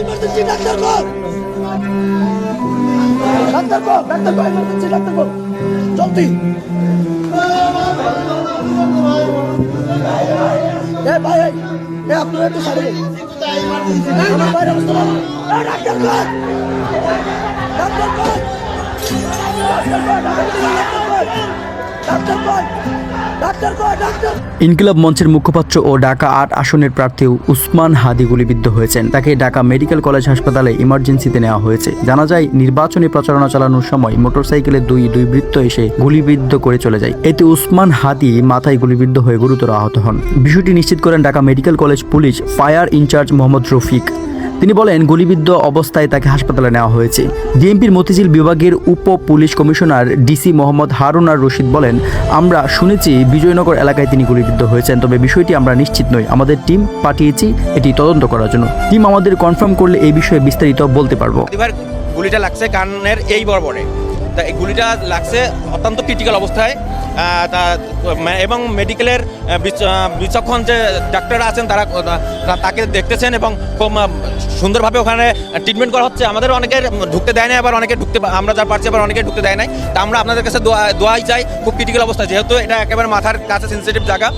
Emergency doctor কো doctor কো doctor কো ইমার্জেন্সি ডাক্তার কো জলদি এ ভাই এ ইনকিলাব মঞ্চের মুখপাত্র ও ঢাকা আট আসনের প্রার্থী উসমান হাদি গুলিবিদ্ধ হয়েছেন। তাকে ঢাকা মেডিকেল কলেজ হাসপাতালে ইমার্জেন্সিতে নেওয়া হয়েছে। জানা যায়, নির্বাচনী প্রচারণা চালানোর সময় মোটরসাইকেলে দুই দুই বৃত্ত এসে গুলিবিদ্ধ করে চলে যায়। এতে উসমান হাদি মাথায় গুলিবিদ্ধ হয়ে গুরুতর আহত হন। বিষয়টি নিশ্চিত করেন Dhaka medical college police fire incharge Mohammad Rafiq. তিনি বলেন, গুলিবিদ্ধ অবস্থায় তাকে হাসপাতালে নেওয়া হয়েছে। ডিএমপির মতিঝিল বিভাগের উপ police commissioner DC Mohammad Harun Ar Rashid বলেন, আমরা শুনেছি বিজয়নগর এলাকায় তিনি গুলিবিদ্ধ হয়েছেন, তবে বিষয়টি আমরা নিশ্চিত নই। আমাদের টিম পাঠিয়েছি, এটি তদন্ত করার জন্য। টিম আমাদের কনফার্ম করলে এই বিষয়ে বিস্তারিত বলতে পারব। গুলিটা লাগছে কানের এই বরাবরে। তা এই গুলিটা লাগছে অত্যন্ত ক্রিটিক্যাল অবস্থায়। এবং মেডিকেলের বিচক্ষণ যে ডাক্তাররা আছেন, তারা তাকে দেখতেছেন এবং খুব সুন্দরভাবে ওখানে ট্রিটমেন্ট করা হচ্ছে। আমাদের অনেকে ঢুকতে দেয় না আবার অনেকে ঢুকতে আমরা যা পারছি, আবার অনেকে ঢুকতে দেয় নাই। তা আমরা আপনাদের কাছে দোয়াই চাই, খুব ক্রিটিক্যাল অবস্থা যেহেতু এটা একেবারে মাথার কাছে সেন্সিটিভ জায়গা।